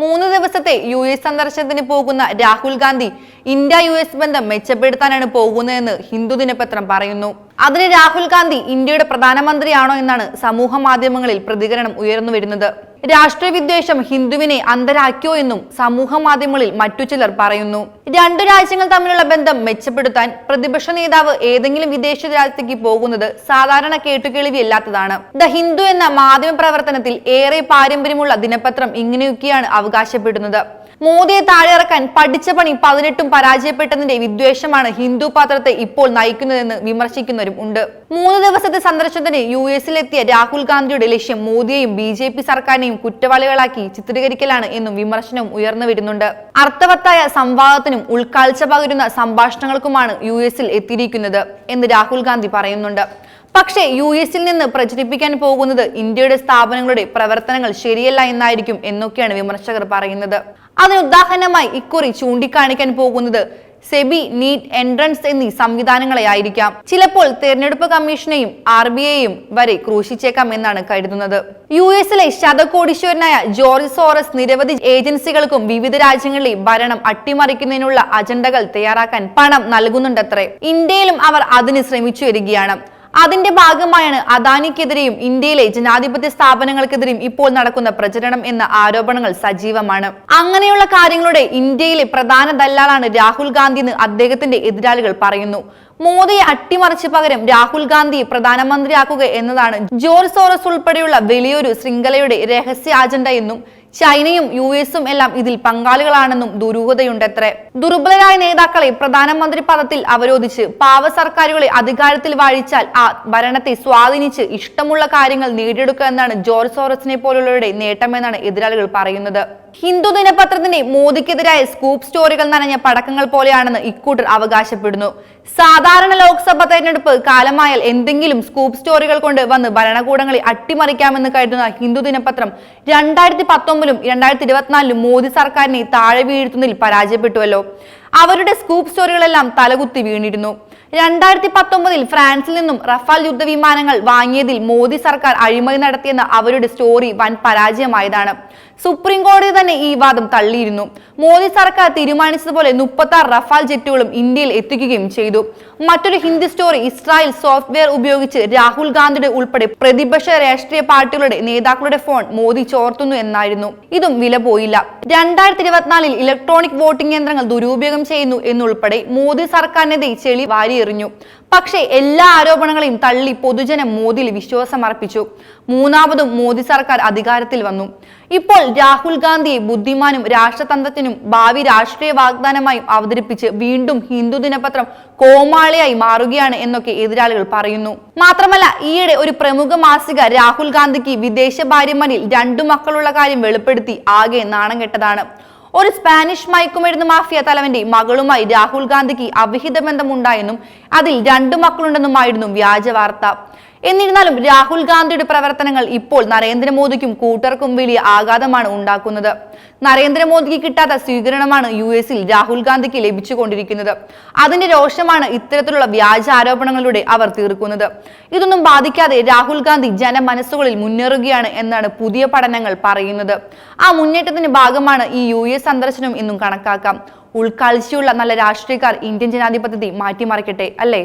മൂന്ന് ദിവസത്തെ U S സന്ദർശനത്തിന് പോകുന്ന Rahul Gandhi India U S ബന്ധം മെച്ചപ്പെടുത്താനാണ് പോകുന്നതെന്ന് ഹിന്ദു ദിനപത്രം പറയുന്നു. അതിന് രാഹുൽ ഗാന്ധി ഇന്ത്യയുടെ പ്രധാനമന്ത്രിയാണോ എന്നാണ് സമൂഹ മാധ്യമങ്ങളിൽ പ്രതികരണം ഉയർന്നു വരുന്നത്. രാഷ്ട്രീയ വിദ്വേഷം ഹിന്ദുവിനെ അന്തരാക്കിയോ എന്നും സമൂഹ മാധ്യമങ്ങളിൽ മറ്റു ചിലർ പറയുന്നു. രണ്ടു രാജ്യങ്ങൾ തമ്മിലുള്ള ബന്ധം മെച്ചപ്പെടുത്താൻ പ്രതിപക്ഷ നേതാവ് ഏതെങ്കിലും വിദേശ രാജ്യത്തേക്ക് പോകുന്നത് സാധാരണ കേട്ടുകേൾവിയല്ലാത്തതാണ്. ദ ഹിന്ദു എന്ന മാധ്യമ പ്രവർത്തനത്തിൽ ഏറെ പാരമ്പര്യമുള്ള ദിനപത്രം ഇങ്ങനെയൊക്കെയാണ് അവകാശപ്പെടുന്നത്. മോദിയെ താഴെയിറക്കാൻ പഠിച്ച പണി പതിനെട്ടും പരാജയപ്പെട്ടതിന്റെ വിദ്വേഷമാണ് ഹിന്ദു പാത്രത്തെ ഇപ്പോൾ നയിക്കുന്നതെന്ന് വിമർശിക്കുന്നവരും ഉണ്ട്. മൂന്ന് ദിവസത്തെ സന്ദർശനത്തിന് യു എസിലെത്തിയ രാഹുൽ ഗാന്ധിയുടെ ലക്ഷ്യം മോദിയെയും ബി ജെ പി സർക്കാരിനെയും കുറ്റവാളികളാക്കി ചിത്രീകരിക്കലാണ് എന്നും വിമർശനവും ഉയർന്നു വരുന്നുണ്ട്. അർത്ഥവത്തായ സംവാദത്തിനും ഉൾക്കാഴ്ച പകരുന്ന സംഭാഷണങ്ങൾക്കുമാണ് യു എസിൽ എത്തിയിരിക്കുന്നത് എന്ന് രാഹുൽ ഗാന്ധി പറയുന്നുണ്ട്. പക്ഷേ യു എസിൽ നിന്ന് പ്രചരിപ്പിക്കാൻ പോകുന്നത് ഇന്ത്യയുടെ സ്ഥാപനങ്ങളുടെ പ്രവർത്തനങ്ങൾ ശരിയല്ല എന്നായിരിക്കും എന്നൊക്കെയാണ് വിമർശകർ പറയുന്നത്. അതിന് ഉദാഹരണമായി ഇക്കുറി ചൂണ്ടിക്കാണിക്കാൻ പോകുന്നത് സെബി നീറ്റ് എൻട്രൻസ് എന്നീ സംവിധാനങ്ങളെ ആയിരിക്കാം ചിലപ്പോൾ തെരഞ്ഞെടുപ്പ് കമ്മീഷനെയും ആർ ബി ഐയും വരെ ക്രൂശിച്ചേക്കാം എന്നാണ് കരുതുന്നത്. യു എസിലെ ശതകോടീശ്വരനായ ജോർജ് സോറസ് നിരവധി ഏജൻസികൾക്കും വിവിധ രാജ്യങ്ങളിലെ ഭരണം അട്ടിമറിക്കുന്നതിനുള്ള അജണ്ടകൾ തയ്യാറാക്കാൻ പണം നൽകുന്നുണ്ടത്രേ. ഇന്ത്യയിലും അവർ അതിന് ശ്രമിച്ചു വരികയാണ് അതിന്റെ ഭാഗമായാണ് അദാനിക്കെതിരെയും ഇന്ത്യയിലെ ജനാധിപത്യ സ്ഥാപനങ്ങൾക്കെതിരെയും ഇപ്പോൾ നടക്കുന്ന പ്രചരണം എന്ന ആരോപണങ്ങൾ സജീവമാണ്. അങ്ങനെയുള്ള കാര്യങ്ങളുടെ ഇന്ത്യയിലെ പ്രധാന ദല്ലാളാണ് രാഹുൽ ഗാന്ധി എന്ന് അദ്ദേഹത്തിന്റെ എതിരാളികൾ പറയുന്നു. മോദിയെ അട്ടിമറിച്ച് പകരം രാഹുൽ ഗാന്ധിയെ പ്രധാനമന്ത്രിയാക്കുക എന്നതാണ് ജോർജ് സോറസ് ഉൾപ്പെടെയുള്ള വലിയൊരു ശൃംഖലയുടെ രഹസ്യ അജണ്ട എന്നും ചൈനയും യു എസും എല്ലാം ഇതിൽ പങ്കാളികളാണെന്നും ദുരൂഹതയുണ്ടത്രേ. ദുർബലരായ നേതാക്കളെ പ്രധാനമന്ത്രി പദത്തിൽ അവരോധിച്ച് പാവ സർക്കാരുകളെ അധികാരത്തിൽ വാഴിച്ചാൽ ആ ഭരണത്തെ സ്വാധീനിച്ച് ഇഷ്ടമുള്ള കാര്യങ്ങൾ നേടിയെടുക്കുക എന്നാണ് ജോർജ് സോറസിനെ പോലുള്ളവരുടെ നേട്ടമെന്നാണ് എതിരാളികൾ പറയുന്നത്. ഹിന്ദു ദിനപത്രത്തിന്റെ മോദിക്കെതിരായ സ്കൂപ്പ് സ്റ്റോറികൾ നനഞ്ഞ പടക്കങ്ങൾ പോലെയാണെന്ന് ഇക്കൂട്ടർ അവകാശപ്പെടുന്നു. സാധാരണ ലോക്സഭ തെരഞ്ഞെടുപ്പ് കാലമായാൽ എന്തെങ്കിലും സ്കൂപ്പ് സ്റ്റോറികൾ കൊണ്ട് വന്ന് ഭരണകൂടങ്ങളെ അട്ടിമറിക്കാമെന്ന് കരുതുന്ന ഹിന്ദു ദിനപത്രം രണ്ടായിരത്തി പത്തൊമ്പതിലും രണ്ടായിരത്തി ഇരുപത്തിനാലിലും മോദി സർക്കാരിനെ താഴെ വീഴ്ത്തുന്നതിൽ പരാജയപ്പെട്ടുവല്ലോ. അവരുടെ സ്കൂപ്പ് സ്റ്റോറികളെല്ലാം തലകുത്തി വീണിരുന്നു. രണ്ടായിരത്തി പത്തൊമ്പതിൽ ഫ്രാൻസിൽ നിന്നും റഫാൽ യുദ്ധവിമാനങ്ങൾ വാങ്ങിയതിൽ മോദി സർക്കാർ അഴിമതി നടത്തിയെന്ന അവരുടെ സ്റ്റോറി വൻ പരാജയമായതാണ്. സുപ്രീം കോടതി തന്നെ ഈ വാദം തള്ളിയിരുന്നു. മോദി സർക്കാർ തീരുമാനിച്ചതുപോലെ മുപ്പത്തി ആറ് റഫാൽ ജെറ്റുകളും ഇന്ത്യയിൽ എത്തിക്കുകയും ചെയ്തു. മറ്റൊരു ഹിന്ദി സ്റ്റോറി ഇസ്രായേൽ സോഫ്റ്റ്വെയർ ഉപയോഗിച്ച് രാഹുൽ ഗാന്ധിയുടെ ഉൾപ്പെടെ പ്രതിപക്ഷ രാഷ്ട്രീയ പാർട്ടികളുടെ നേതാക്കളുടെ ഫോൺ മോദി ചോർത്തുന്നു എന്നായിരുന്നു. ഇതും വില പോയില്ല. രണ്ടായിരത്തി ഇരുപത്തിനാലിൽ ഇലക്ട്രോണിക് വോട്ടിംഗ് യന്ത്രങ്ങൾ ദുരുപയോഗം ചെയ്യുന്നു എന്നുൾപ്പെടെ മോദി സർക്കാരിനെതിരെ ചെളി വാരിയെറിഞ്ഞു പക്ഷേ എല്ലാ ആരോപണങ്ങളെയും തള്ളി പൊതുജനം മോദിയിൽ വിശ്വാസമർപ്പിച്ചു. മൂന്നാമതും മോദി സർക്കാർ അധികാരത്തിൽ വന്നു. ഇപ്പോൾ രാഹുൽ ഗാന്ധിയെ ബുദ്ധിമാനും രാഷ്ട്രതന്ത്രത്തിനും ഭാവി രാഷ്ട്രീയ വാഗ്ദാനമായും അവതരിപ്പിച്ച് വീണ്ടും ഹിന്ദു ദിനപത്രം കോമാളിയായി മാറുകയാണ് എന്നൊക്കെ എതിരാളികൾ പറയുന്നു. മാത്രമല്ല ഈയിടെ ഒരു പ്രമുഖ മാസിക രാഹുൽ ഗാന്ധിക്ക് വിദേശ ഭാര്യമാരിൽ രണ്ടു മക്കളുള്ള കാര്യം വെളിപ്പെടുത്തി ആകെ നാണം കെട്ടതാണ്. ഒരു സ്പാനിഷ് മയക്കുമരുന്ന് മാഫിയ തലവന്റെ മകളുമായി രാഹുൽ ഗാന്ധിക്ക് അവിഹിത ബന്ധമുണ്ടായെന്നും അതിൽ രണ്ടു മക്കളുണ്ടെന്നുമായിരുന്നു വ്യാജ വാർത്ത. എന്നിരുന്നാലും രാഹുൽ ഗാന്ധിയുടെ പ്രവർത്തനങ്ങൾ ഇപ്പോൾ നരേന്ദ്രമോദിക്കും കൂട്ടർക്കും വലിയ ആഘാതമാണ് ഉണ്ടാക്കുന്നത്. നരേന്ദ്രമോദിക്ക് കിട്ടാത്ത സ്വീകരണമാണ് യു എസിൽ രാഹുൽ ഗാന്ധിക്ക് ലഭിച്ചുകൊണ്ടിരിക്കുന്നത്. അതിന്റെ രോഷമാണ് ഇത്തരത്തിലുള്ള വ്യാജ ആരോപണങ്ങളിലൂടെ അവർ തീർക്കുന്നത്. ഇതൊന്നും ബാധിക്കാതെ രാഹുൽ ഗാന്ധി ജനമനസ്സുകളിൽ മുന്നേറുകയാണ് എന്നാണ് പുതിയ പഠനങ്ങൾ പറയുന്നത്. ആ മുന്നേറ്റത്തിന്റെ ഭാഗമാണ് ഈ യു എസ് സന്ദർശനം എന്നും കണക്കാക്കാം. ഉൾക്കാഴ്ചയുള്ള നല്ല രാഷ്ട്രീയക്കാർ ഇന്ത്യൻ ജനാധിപത്യത്തെ മാറ്റിമറിക്കട്ടെ അല്ലേ?